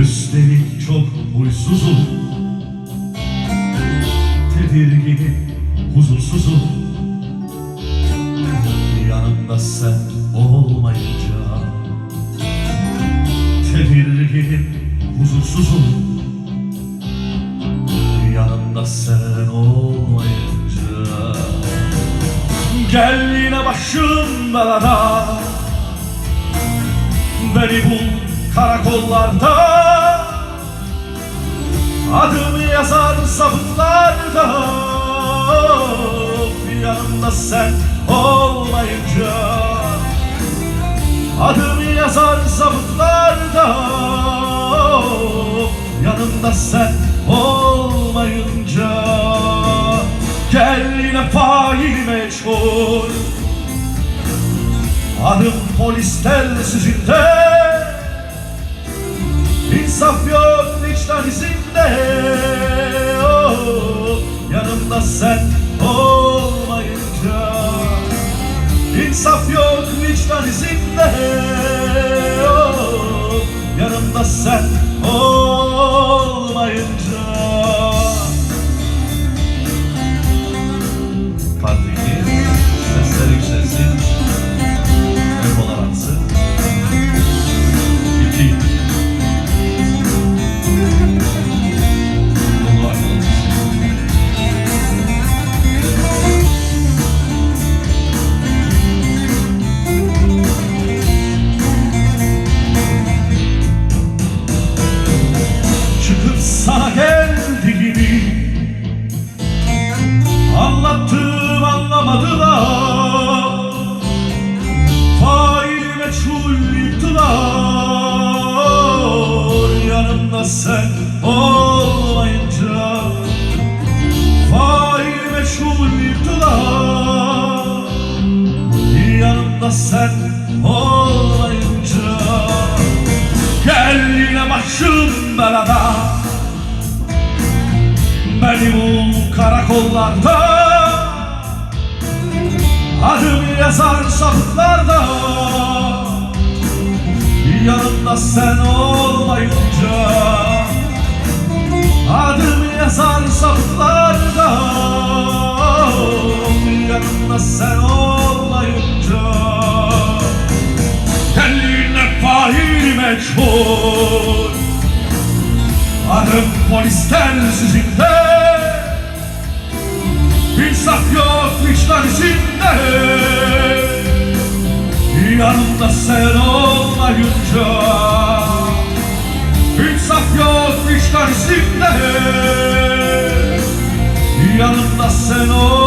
Üstelik çok huysuzum. Tedirginim, huzursuzum. Yanımda sen olmayınca. Tedirginim, huzursuzum. Yanımda sen olmayınca. Gel yine başım belada Beni bul karakollarda. Adımı yazar sabıtlarda Yanımda sen olmayınca. Adımı yazar sabıtlarda Yanımda sen olmayınca. Gel yine fail meçhul Adım polis telsizinde İnsaf yok vicdan izinde. Oh, Yanımda sen olmayınca. İnsaf yok vicdan izinde. Oh, Yanımda sen olmayınca Sen olmayınca Faili meçhul yıktılar Yanımda sen olmayınca. Gel yine başım belada. Beni bul karakollarda Adımı yazar sapıklarda Yanımda sen olmayınca aslında sen olmayınca Kendine fahir meçhul. Arım polisten sizinde İnsaf yok vicdan içinde. Yanımda sen olmayınca İnsaf yok vicdan içinde. Yanımda sen olmayınca